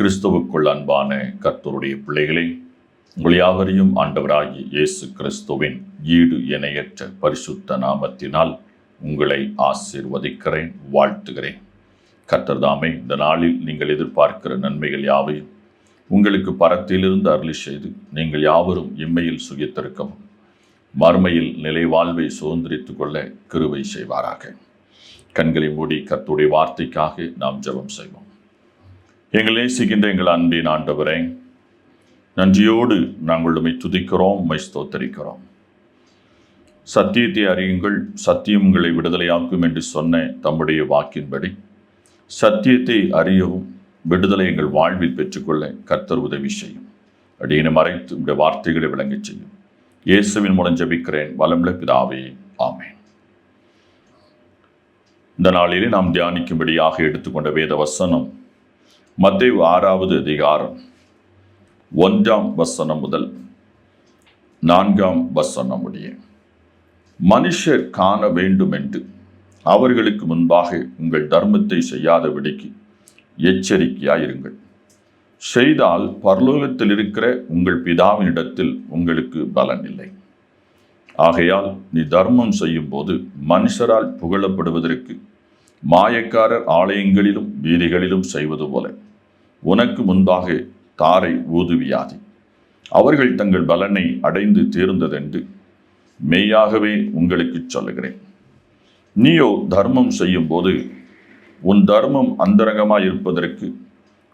கிறிஸ்துவுக்குள் அன்பான கர்த்தருடைய பிள்ளைகளே உங்கள் யாவரையும் ஆண்டவராகி இயேசு கிறிஸ்துவின் ஈடு இணையற்ற பரிசுத்த நாமத்தினால் உங்களை ஆசீர்வதிக்கிறேன் வாழ்த்துகிறேன். கர்த்தர்தாமே இந்த நாளில் நீங்கள் எதிர்பார்க்கிற நன்மைகள் யாவையும் உங்களுக்கு பரத்திலிருந்து அருளி செய்து நீங்கள் யாவரும் இம்மையில் சுகித்திருக்கவும். மறுமையில் நிலை வாழ்வை சுதந்திரித்து கொள்ள கிருவை செய்வாராக. கண்களை மூடி கர்த்தருடைய வார்த்தைக்காக நாம் ஜெபம் செய்வோம். எங்கள் நேசிக்கின்ற எங்கள் அன்பின் ஆண்டவரே நன்றியோடு நாங்கள் உண்மை துதிக்கிறோம் மைஸ்தோத்தரிக்கிறோம் ஸ்தோத்தரிக்கிறோம். சத்தியத்தை அறியுங்கள் சத்தியம் உங்களை விடுதலையாக்கும் என்று சொன்ன தம்முடைய வாக்கின்படி சத்தியத்தை அறியவும் விடுதலை எங்கள் வாழ்வில் பெற்றுக்கொள்ள கர்த்தர் உதவி செய்யும். அடியினை மறைத்து இந்த வார்த்தைகளை விளங்கச் செய்யும். இயேசுவின் மூலம் ஜபிக்கிறேன் வளமுள்ள பிதாவே ஆமேன். இந்த நாளிலே நாம் தியானிக்கும்படியாக எடுத்துக்கொண்ட வேத வசனம் மத்திய ஆறாவது அதிகாரம் ஒன்றாம் வசனம் முதல் நான்காம் வசனம் முடிய மனுஷர் காண வேண்டும் என்று அவர்களுக்கு முன்பாக உங்கள் தர்மத்தை செய்யாதபடிக்கு எச்சரிக்கையாயிருங்கள். செய்தால் பரலோகத்தில் இருக்கிற உங்கள் பிதாவினிடத்தில் உங்களுக்கு பலன் இல்லை ஆகையால் நீ தர்மம் செய்யும் போது மனுஷரால் புகழப்படுவதற்கு மாயக்காரர் ஆலயங்களிலும் வீதிகளிலும் செய்வது போல உனக்கு முன்பாக தாரை ஊதுவியாதி. அவர்கள் தங்கள் பலனை அடைந்து தீர்ந்ததென்று மெய்யாகவே உங்களுக்கு சொல்லுகிறேன். நீயோ தர்மம் செய்யும் போது உன் தர்மம் அந்தரங்கமாய் இருப்பதற்கு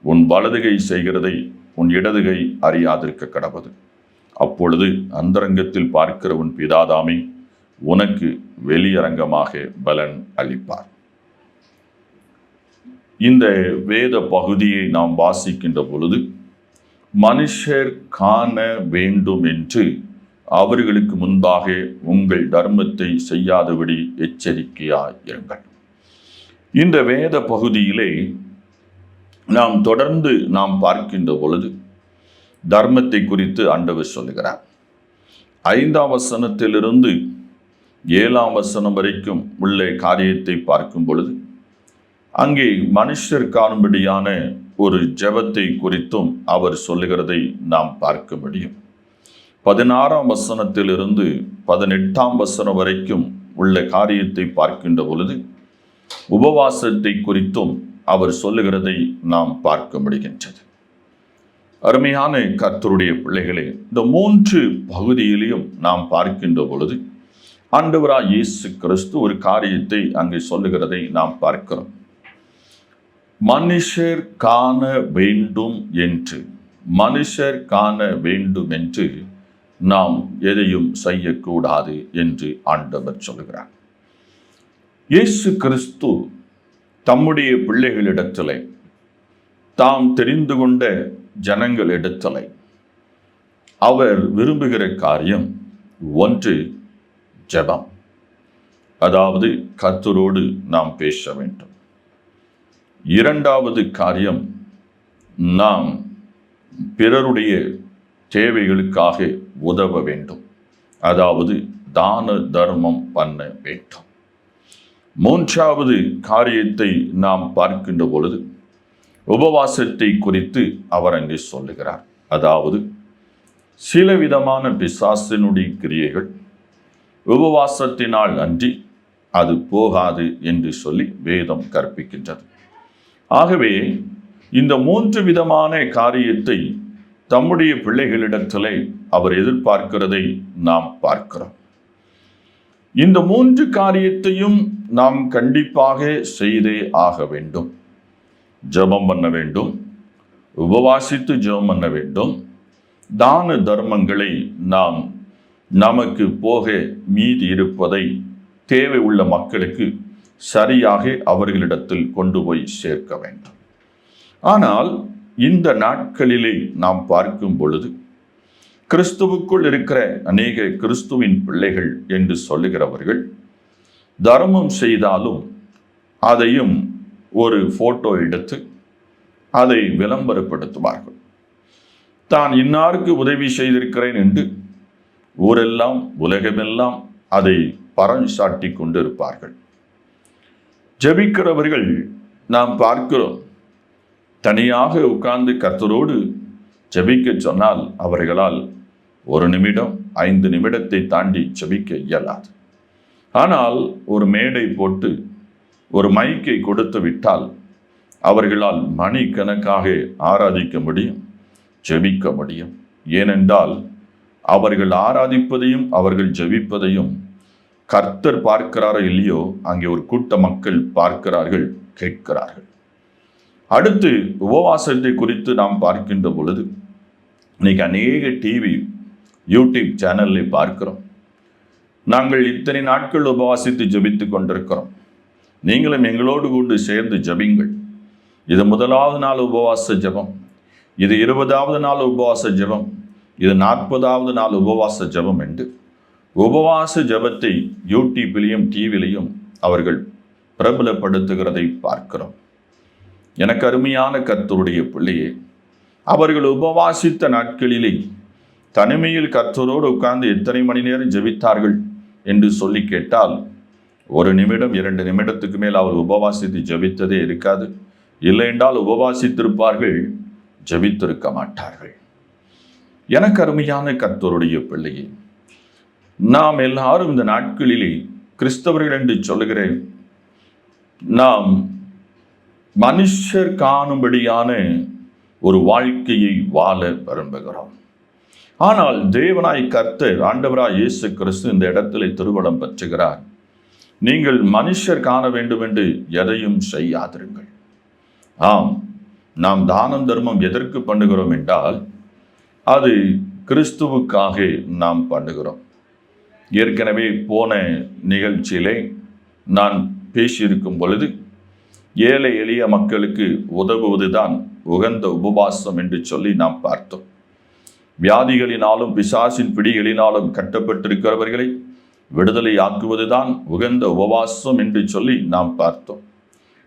உன் வலதுகை செய்கிறதை உன் இடதுகை அறியாதிருக்க கடவது அப்பொழுது அந்தரங்கத்தில் பார்க்கிற உன் பிதாதாமே உனக்கு வெளியரங்கமாக பலன் அளிப்பார். இந்த வேத பகுதியை நாம் வாசிக்கின்ற பொழுது மனுஷர் காண வேண்டும் என்று அவர்களுக்கு முன்பாக உங்கள் தர்மத்தை செய்யாதபடி எச்சரிக்கையாயிருங்கள். இந்த வேத பகுதியிலே நாம் தொடர்ந்து நாம் பார்க்கின்ற பொழுது தர்மத்தை குறித்து ஆண்டவர் சொல்லுகிறார். ஐந்தாம் வசனத்திலிருந்து ஏழாம் வசனம் வரைக்கும் உள்ள காரியத்தை பார்க்கும் பொழுது அங்கே மனுஷர் காணும்படியான ஒரு ஜெபத்தை குறித்தும் அவர் சொல்லுகிறதை நாம் பார்க்க முடியும். பதினாறாம் வசனத்திலிருந்து பதினெட்டாம் வசனம் வரைக்கும் உள்ள காரியத்தை பார்க்கின்ற பொழுது உபவாசத்தை குறித்தும் அவர் சொல்லுகிறதை நாம் பார்க்க முடிகின்றது. அருமையான கர்த்தருடைய பிள்ளைகளே இந்த மூன்று பகுதியிலையும் நாம் பார்க்கின்ற பொழுது ஆண்டவராய் இயேசு கிறிஸ்து ஒரு காரியத்தை அங்கே சொல்லுகிறதை நாம் பார்க்கிறோம். மனுஷர் காண வேண்டும் என்று மனுஷர் காண வேண்டும் என்று நாம் எதையும் செய்யக்கூடாது என்று ஆண்டவர் சொல்கிறார். இயேசு கிறிஸ்து தம்முடைய பிள்ளைகளிடத்திலே தாம் தெரிந்து கொண்ட ஜனங்களிடத்திலே அவர் விரும்புகிற காரியம் ஒன்று ஜபம். அதாவது கர்த்தரோடு நாம் பேச வேண்டும். இரண்டாவது காரியம் நாம் பிறருடைய தேவைகளுக்காக உதவ வேண்டும். அதாவது தான தர்மம் பண்ண வேண்டும். மூன்றாவது காரியத்தை நாம் பார்க்கின்ற பொழுது உபவாசத்தை குறித்து அவர் அங்கே சொல்லுகிறார். அதாவது சில விதமான பிசாசினுடைய கிரியைகள் உபவாசத்தினால் அன்றி அது போகாது என்று சொல்லி வேதம் கற்பிக்கின்றது. ஆகவே இந்த மூன்று விதமான காரியத்தை தம்முடைய பிள்ளைகளிடத்திலே அவர் எதிர்பார்க்கிறதை நாம் பார்க்கிறோம். இந்த மூன்று காரியத்தையும் நாம் கண்டிப்பாக செய்தே ஆக வேண்டும். ஜெபம் பண்ண வேண்டும் உபவாசித்து ஜெபம் பண்ண வேண்டும். தான தர்மங்களை நாம் நமக்கு போக மீதி இருப்பதை தேவை உள்ள மக்களுக்கு சரியாக அவர்களிடத்தில் கொண்டு போய் சேர்க்க வேண்டும். ஆனால் இந்த நாட்களிலே நாம் பார்க்கும் பொழுது கிறிஸ்துவுக்குள் இருக்கிற அநேக கிறிஸ்துவின் பிள்ளைகள் என்று சொல்லுகிறவர்கள் தர்மம் செய்தாலும் அதையும் ஒரு போட்டோ எடுத்து அதை விளம்பரப்படுத்துவார்கள். தான் இன்னாருக்கு உதவி செய்திருக்கிறேன் என்று ஊரெல்லாம் உலகமெல்லாம் அதை பறைசாட்டி கொண்டிருப்பார்கள். ஜெபிக்கிறவர்கள் நாம் பார்க்கிறோம். தனியாக உட்கார்ந்து கர்த்தரோடு ஜபிக்க சொன்னால் அவர்களால் ஒரு நிமிடம் ஐந்து நிமிடத்தை தாண்டி ஜெபிக்க இயலாது. ஆனால் ஒரு மேடை போட்டு ஒரு மைக்கை கொடுத்து விட்டால் அவர்களால் மணிக்கணக்காக ஆராதிக்க முடியும் ஜெபிக்க முடியும். ஏனென்றால் அவர்கள் ஆராதிப்பதையும் அவர்கள் ஜெபிப்பதையும் கர்த்தர் பார்க்கிறாரோ இல்லையோ அங்கே ஒரு கூட்ட மக்கள் பார்க்கிறார்கள் கேட்கிறார்கள். அடுத்து உபவாசத்தை குறித்து நாம் பார்க்கின்ற பொழுது இன்னைக்கு அநேக டிவி யூடியூப் சேனலில் பார்க்கிறோம். நாங்கள் இத்தனை நாட்கள் உபவாசித்து ஜெபித்து கொண்டிருக்கிறோம். நீங்களும் எங்களோடு கொண்டு சேர்ந்து ஜெபிங்கள். இது முதலாவது நாள் உபவாச ஜெபம். இது இருபதாவது நாள் உபவாச ஜெபம். இது நாற்பதாவது நாள் உபவாச ஜெபம் என்று. உபவாச ஜெபத்தை யூடியூப்பிலையும் டிவிலையும் அவர்கள் பிரபலப்படுத்துகிறதை பார்க்கிறோம். எனக்கு அருமையான கர்த்தருடைய பிள்ளையே அவர்கள் உபவாசித்த நாட்களிலே தனிமையில் கர்த்தரோடு உட்கார்ந்து எத்தனை மணி நேரம் ஜெபித்தார்கள் என்று சொல்லி கேட்டால் ஒரு நிமிடம் இரண்டு நிமிடத்துக்கு மேல் அவர் உபவாசித்து ஜெபித்ததே இருக்காது. இல்லை என்றால் உபவாசித்திருப்பார்கள் ஜெபித்திருக்க மாட்டார்கள். எனக்கு அருமையான கர்த்தருடைய பிள்ளையே நாம் எல்லாரும் இந்த நாட்களிலே கிறிஸ்தவர்கள் என்று சொல்லுகிறேன். நாம் மனுஷர் காணும்படியான ஒரு வாழ்க்கையை வாழ விரும்புகிறோம். ஆனால் தேவனாய் கர்த்தர் ஆண்டவராய் இயேசு கிறிஸ்து இந்த இடத்திலே திருவளம் பெற்றுகிறார். நீங்கள் மனுஷர் காண வேண்டும் என்று எதையும் செய்யாதிருங்கள். ஆம் நாம் தானம் தர்மம் எதற்கு பண்ணுகிறோம் என்றால் அது கிறிஸ்துவுக்காக நாம் பண்ணுகிறோம். ஏற்கனவே போன நிகழ்ச்சியிலே நான் பேசியிருக்கும் பொழுது ஏழை எளிய மக்களுக்கு உதவுவதுதான் உகந்த உபவாசம் என்று சொல்லி நாம் பார்த்தோம். வியாதிகளினாலும் பிசாசின் பிடிகளினாலும் கட்டப்பட்டிருக்கிறவர்களை விடுதலை ஆக்குவதுதான் உகந்த உபவாசம் என்று சொல்லி நாம் பார்த்தோம்.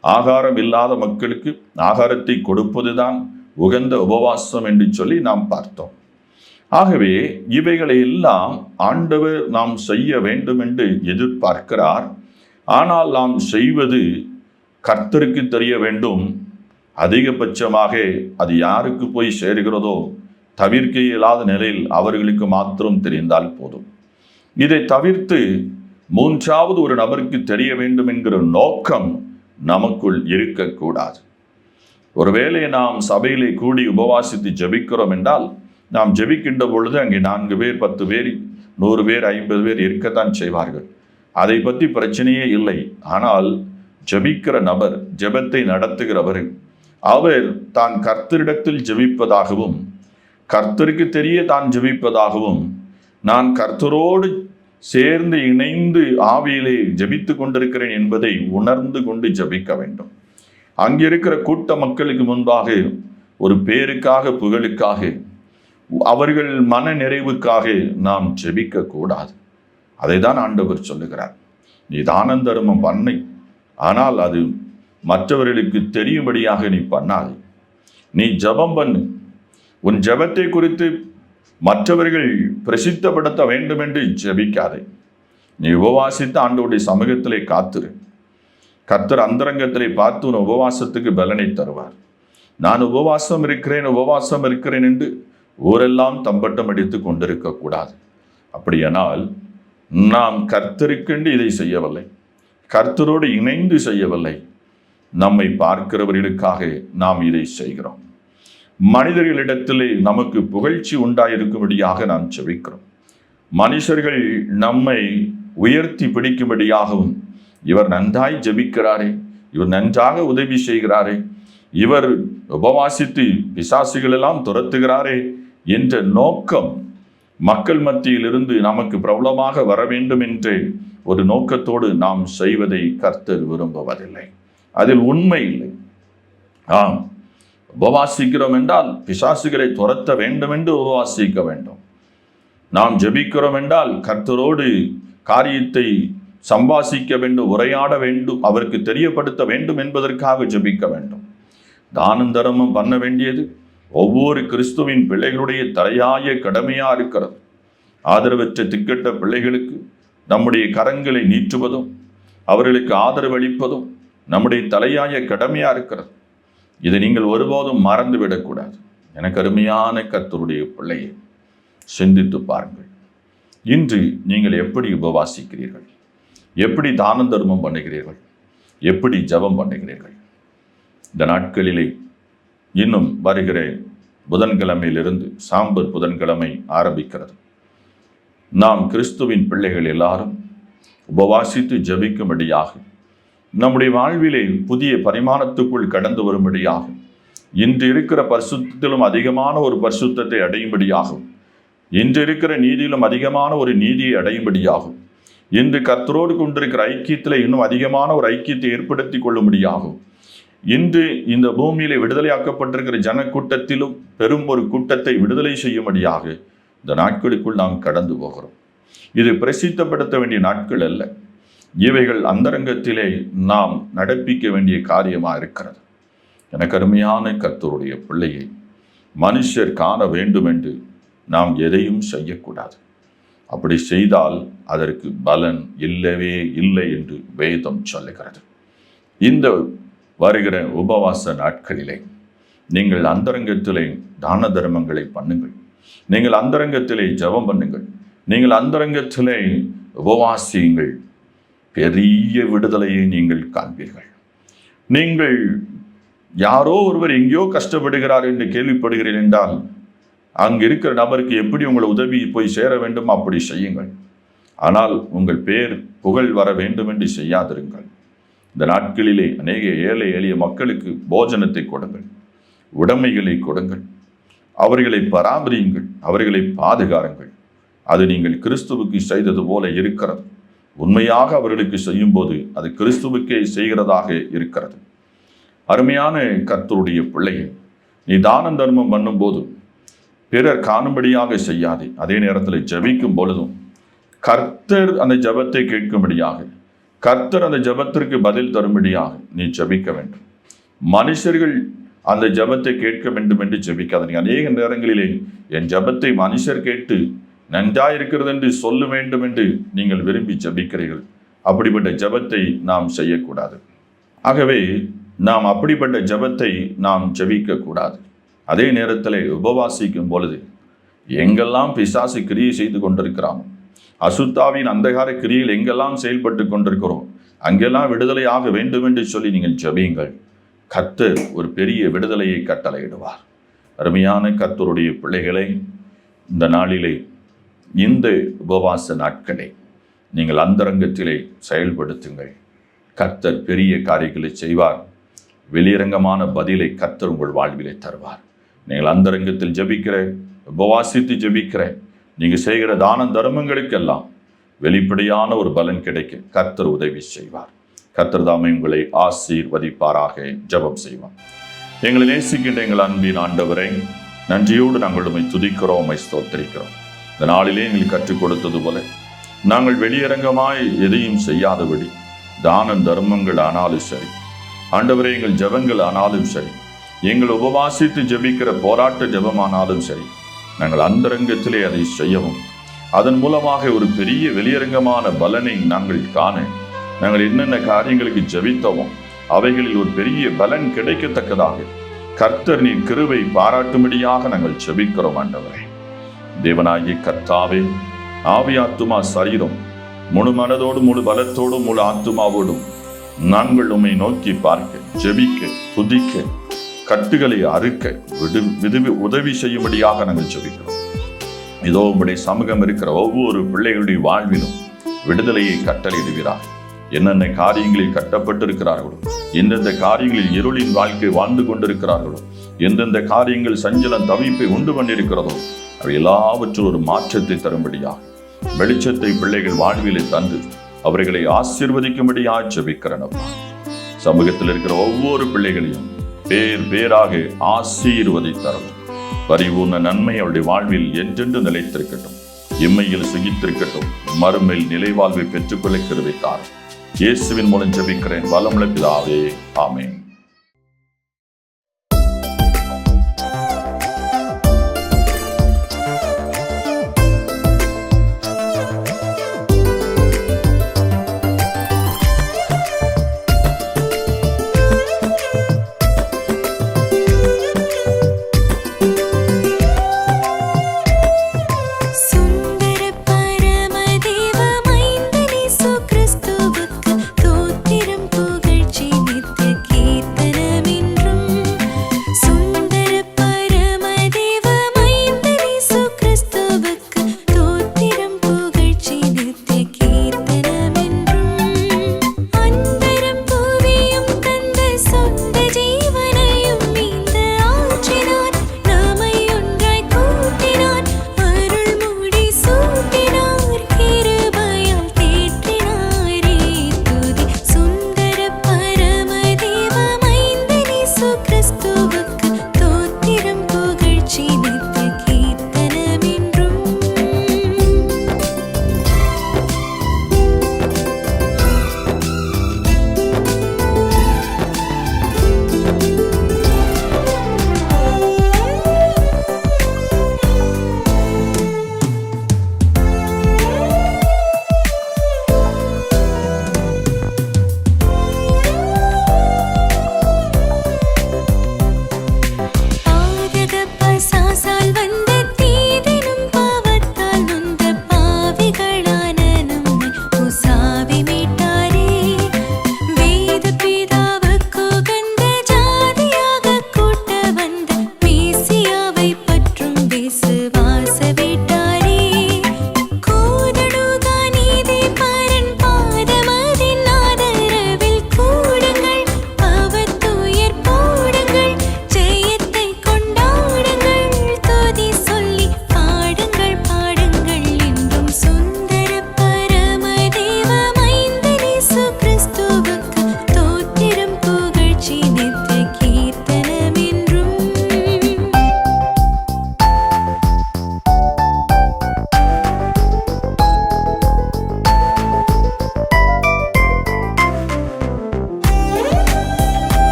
ஆகாரம் இல்லாத மக்களுக்கு ஆகாரத்தை கொடுப்பதுதான் உகந்த உபவாசம் என்று சொல்லி நாம் பார்த்தோம். ஆகவே இவைகளை எல்லாம் ஆண்டவர் நாம் செய்ய வேண்டும் என்று எதிர்பார்க்கிறார். ஆனால் நாம் செய்வது கர்த்தருக்கு தெரிய வேண்டும். அதிகபட்சமாக அது யாருக்கு போய் சேர்கிறதோ தவிர்க்க இயலாத நிலையில் அவர்களுக்கு மாத்திரம் தெரிந்தால் போதும். இதை தவிர்த்து மூன்றாவது ஒரு நபருக்கு தெரிய வேண்டும் என்கிற நோக்கம் நமக்குள் இருக்கக்கூடாது. ஒருவேளை நாம் சபையிலே கூடி உபவாசித்து ஜெபிக்கிறோம் என்றால் நாம் ஜெபிக்கின்ற பொழுது அங்கே நான்கு பேர் பத்து பேர் நூறு பேர் ஐம்பது பேர் இருக்கத்தான் செய்வார்கள். அதை பற்றி பிரச்சனையே இல்லை. ஆனால் ஜெபிக்கிற நபர் ஜெபத்தை நடத்துகிறவர். அவர் தான் கர்த்தரிடத்தில் ஜெபிப்பதாகவும் கர்த்தருக்கு தெரிய தான் ஜெபிப்பதாகவும் நான் கர்த்தரோடு சேர்ந்து இணைந்து ஆவியிலே ஜெபித்து கொண்டிருக்கிறேன் என்பதை உணர்ந்து கொண்டு ஜெபிக்க வேண்டும். அங்கிருக்கிற கூட்ட மக்களுக்கு முன்பாக ஒரு பேருக்காக புகழுக்காக அவர்கள் மன நிறைவுக்காக நாம் ஜெபிக்க கூடாது அதை தான் ஆண்டவர் சொல்லுகிறார். நீ தான தர்மம் பண்ணை. ஆனால் அது மற்றவர்களுக்கு தெரியும்படியாக நீ பண்ணாதே. நீ ஜெபம் பண்ணு. உன் ஜெபத்தை குறித்து மற்றவர்கள் பிரசித்தப்படுத்த வேண்டும் என்று ஜபிக்காதே. நீ உபவாசித்து ஆண்டவருடைய சமூகத்திலே காத்துரு. கர்த்தர் அந்தரங்கத்திலே பார்த்து உன் உபவாசத்துக்கு பலனை தருவார். நான் உபவாசம் இருக்கிறேன் உபவாசம் இருக்கிறேன் என்று ஊரெல்லாம் தம்பட்டம் அடித்து கொண்டிருக்க கூடாது அப்படியானால் நாம் கர்த்தருக்கென்று இதை செய்யவில்லை. கர்த்தரோடு இணைந்து செய்யவில்லை. நம்மை பார்க்கிறவர்களுக்காக நாம் இதை செய்கிறோம். மனிதர்களிடத்திலே நமக்கு புகழ்ச்சி உண்டாயிருக்கும்படியாக நாம் செவிக்கிறோம் மனுஷர்கள் நம்மை உயர்த்தி பிடிக்கும்படியாகவும் இவர் நன்றாய் ஜெபிக்கிறாரே இவர் நன்றாக உதவி செய்கிறாரே இவர் உபவாசித்து பிசாசுகளெல்லாம் துரத்துகிறாரே என்ற நோக்கம் மக்கள் மத்தியிலிருந்து நமக்கு பிரபலமாக வர வேண்டும் என்று ஒரு நோக்கத்தோடு நாம் செய்வதை கர்த்தர் விரும்புவதில்லை. அதில் உண்மை இல்லை. ஆம். உபவாசிக்கிறோம் என்றால் பிசாசுகளை துரத்த வேண்டும் என்று உபவாசிக்க வேண்டும். நாம் ஜெபிக்கிறோம் என்றால் கர்த்தரோடு காரியத்தை சம்பாசிக்க வேண்டும் உரையாட வேண்டும் அவருக்கு தெரியப்படுத்த வேண்டும் என்பதற்காக ஜெபிக்க வேண்டும். தானம் தர்மம் பண்ண வேண்டியது. ஒவ்வொரு கிறிஸ்துவின் பிள்ளைகளுடைய தலையாய கடமையாக இருக்கிறது. ஆதரவற்ற திக்கட்ட பிள்ளைகளுக்கு நம்முடைய கரங்களை நீட்டுவதும் அவர்களுக்கு ஆதரவு அளிப்பதும் நம்முடைய தலையாய கடமையாக இருக்கிறது. இதை நீங்கள் ஒருபோதும் மறந்து விடக்கூடாது எனக்கு அருமையான கத்தருடைய பிள்ளையை சிந்தித்து பாருங்கள். இன்று நீங்கள் எப்படி உபவாசிக்கிறீர்கள்? எப்படி தான தர்மம் பண்ணுகிறீர்கள்? எப்படி ஜெபம் பண்ணுகிறீர்கள்? இந்த நாட்களிலே இன்னும் வருகிற புதன்கிழமையிலிருந்து சாம்பர் புதன்கிழமை ஆரம்பிக்கிறது. நாம் கிறிஸ்துவின் பிள்ளைகள் எல்லாரும் உபவாசித்து ஜபிக்கும்படியாக நம்முடைய வாழ்விலே புதிய பரிமாணத்துக்குள் கடந்து வரும்படியாக இன்று இருக்கிற பரிசுத்திலும் அதிகமான ஒரு பரிசுத்தத்தை அடையும்படியாகும் இன்று இருக்கிற நீதியிலும் அதிகமான ஒரு நீதியை அடையும்படியாகும் இன்று கர்த்தரோடு கொண்டிருக்கிற ஐக்கியத்தில் இன்னும் அதிகமான ஒரு ஐக்கியத்தை ஏற்படுத்தி கொள்ளும்படியாகும் இன்று இந்த பூமியிலே விடுதலையாக்கப்பட்டிருக்கிற ஜனக்கூட்டத்திலும் பெரும் ஒரு கூட்டத்தை விடுதலை செய்யும்படியாக இந்த நாட்களுக்குள் நாம் கடந்து போகிறோம். இது பிரசித்தப்படுத்த வேண்டிய நாட்கள் அல்ல. இவைகள் அந்தரங்கத்திலே நாம் நடப்பிக்க வேண்டிய காரியமாக இருக்கிறது. என கருமையான கர்த்தருடைய பிள்ளையை மனுஷர் காண வேண்டும் என்று நாம் எதையும் செய்யக்கூடாது. அப்படி செய்தால் அதற்கு பலன் இல்லவே இல்லை என்று வேதம் சொல்லுகிறது. இந்த வருகிற உபவாச நாட்களிலே நீங்கள் அந்தரங்கத்திலே தான தர்மங்களை பண்ணுங்கள். நீங்கள் அந்தரங்கத்திலே ஜெபம் பண்ணுங்கள். நீங்கள் அந்தரங்கத்திலே உபவாசியுங்கள். பெரிய விடுதலையை நீங்கள் காண்பீர்கள். நீங்கள் யாரோ ஒருவர் எங்கேயோ கஷ்டப்படுகிறார் என்று கேள்விப்படுகிறேன் என்றால் அங்கு இருக்கிற நபருக்கு எப்படி உங்கள் உதவி போய் சேர வேண்டும்? அப்படி செய்யுங்கள். ஆனால் உங்கள் பேர் புகழ் வர வேண்டும் என்று செய்யாதிருங்கள். இந்த நாட்களிலே அநேக ஏழை எளிய மக்களுக்கு போஜனத்தை கொடுங்கள். உடைமைகளை கொடுங்கள். அவர்களை பராமரியுங்கள். அவர்களை பாதுகாருங்கள். அது நீங்கள் கிறிஸ்துவுக்கு செய்தது போல இருக்கிறது. உண்மையாக அவர்களுக்கு செய்யும்போது அது கிறிஸ்துவுக்கே செய்கிறதாக இருக்கிறது. அருமையான கர்த்தருடைய பிள்ளையை நீ தானம் தர்மம் பண்ணும்போது பிறர் காணும்படியாக செய்யாதே. அதே நேரத்தில் ஜெபிக்கும் பொழுதும் கர்த்தர் அந்த ஜெபத்தை கேட்கும்படியாக கர்த்தர் அந்த ஜெபத்திற்கு பதில் தரும்படியாக நீ ஜபிக்க வேண்டும். மனுஷர்கள் அந்த ஜபத்தை கேட்க வேண்டும் என்று ஜெபிக்காத நீ அநேக நேரங்களிலே என் ஜெபத்தை மனுஷர் கேட்டு நன்றாயிருக்கிறது என்று சொல்ல வேண்டும் என்று நீங்கள் விரும்பி ஜபிக்கிறீர்கள். அப்படிப்பட்ட ஜெபத்தை நாம் செய்யக்கூடாது. ஆகவே நாம் அப்படிப்பட்ட ஜெபத்தை நாம் ஜெபிக்க கூடாது அதே நேரத்தில் உபவாசிக்கும் பொழுது எங்கெல்லாம் பிசாசு கிரியை செய்து கொண்டிருக்கிறான் அசுத்தாவின் அந்தகார கிரியில் எங்கெல்லாம் செயல்பட்டு கொண்டிருக்கிறோம் அங்கெல்லாம் விடுதலையாக வேண்டும் என்று சொல்லி நீங்கள் ஜெபியுங்கள். கத்து ஒரு பெரிய விடுதலையை கட்டளையிடுவார். அருமையான கத்தருடைய பிள்ளைகளை இந்த நாளிலே இந்த உபவாச நாட்களை நீங்கள் அந்தரங்கத்திலே செயல்படுத்துங்கள். கர்த்தர் பெரிய காரியங்களை செய்வார். வெளியரங்கமான பதிலை கர்த்தர் உங்கள் வாழ்விலே தருவார். நீங்கள் அந்தரங்கத்தில் ஜெபிக்கிற உபவாசித்து ஜபிக்கிற நீங்கள் செய்கிற தான தர்மங்களுக்கெல்லாம் வெளிப்படையான ஒரு பலன் கிடைக்க கர்த்தர் உதவி செய்வார். கர்த்தர் தாமே உங்களை ஆசீர்வதிப்பாராக ஜெபம் செய்வார் எங்களை நேசிக்கின்ற எங்கள் அன்பின் ஆண்டவரை நன்றியோடு நாங்கள் உம்மை துதிக்கிறோம் உண்மை ஸ்தோத்தரிக்கிறோம். இந்த நாளிலே எங்களுக்கு கற்றுக் கொடுத்தது போல நாங்கள் வெளியரங்கமாய் எதையும் செய்யாதபடி தான தர்மங்கள் ஆனாலும் சரி ஆண்டவரை எங்கள் ஜெபங்கள் ஆனாலும் சரி எங்கள் உபவாசித்து ஜெபிக்கிற போராட்ட ஜெபமானாலும் சரி நாங்கள் அந்தரங்கத்திலே அதை செய்யவும். அதன் மூலமாக ஒரு பெரிய வெளியரங்கமான பலனை நாங்கள் காண நாங்கள் என்னென்ன காரியங்களுக்கு ஜெபித்தோமோ அவைகளில் ஒரு பெரிய பலன் கிடைக்கத்தக்கதாக கர்த்தர் நீ கிருவை பாராட்டும்படியாக நாங்கள் ஜெபிக்கிறோம் ஆண்டவரே. தேவனாகி கர்த்தாவே ஆவியாத்துமா சரீரம் முழு மனதோடும் முழு பலத்தோடும் முழு ஆத்துமாவோடும் நாங்கள் உம்மை நோக்கி பார்க்க ஜெபிக்க துதிக்க கட்டுகளை அறுக்க விடு விடுவி உதவி செய்யும்படியாக நாங்கள் ஜெபிக்கிறோம். இதோ உங்களுடைய சமூகம் இருக்கிற ஒவ்வொரு பிள்ளைகளுடைய வாழ்விலும் விடுதலையை கட்டளையிடுகிறார். என்னென்ன காரியங்களில் கட்டப்பட்டிருக்கிறார்களோ எந்தெந்த காரியங்களில் இருளின் வாழ்க்கை வாழ்ந்து கொண்டிருக்கிறார்களோ எந்தெந்த காரியங்கள் சஞ்சலம் தவிப்பை உண்டு பண்ணியிருக்கிறதோ அவை எல்லாவற்றும் ஒரு மாற்றத்தை தரும்படியாக வெளிச்சத்தை பிள்ளைகள் வாழ்விலே தந்து அவர்களை ஆசீர்வதிக்கும்படியாக செபிக்கிறனப்பா சமூகத்தில் இருக்கிற ஒவ்வொரு பிள்ளைகளையும் பேர் பேராக ஆசீர்வதித்தரவும். பரிபூர்ண நன்மை அவருடைய வாழ்வில் என்றென்று நிலைத்திருக்கட்டும். இம்மையில் சுகித்திருக்கட்டும். மறுமையில் நிலைவாழ்வை பெற்றுக்கொள்ள கருவித்தார் இயேசுவின் மூலம் ஜபிக்கிறேன். வளமுள்ள பிதாவே. ஆமேன்.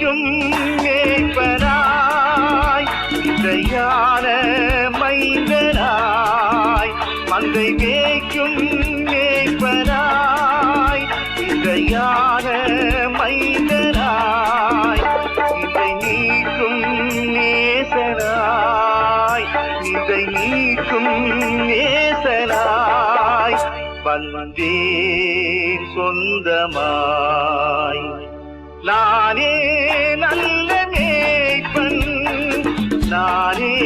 மேய்க்கும் மேய்ப்பராய் இந்த மைந்தராய் மைந்தனாய் மந்தை மேய்க்கும் மேய்ப்பராய் இந்த மைந்தராய் இதை நீக்கும் நேசராய் இதை நீக்கும் நேசராய் வந்தேன் சொந்தமாய். நானே Nani?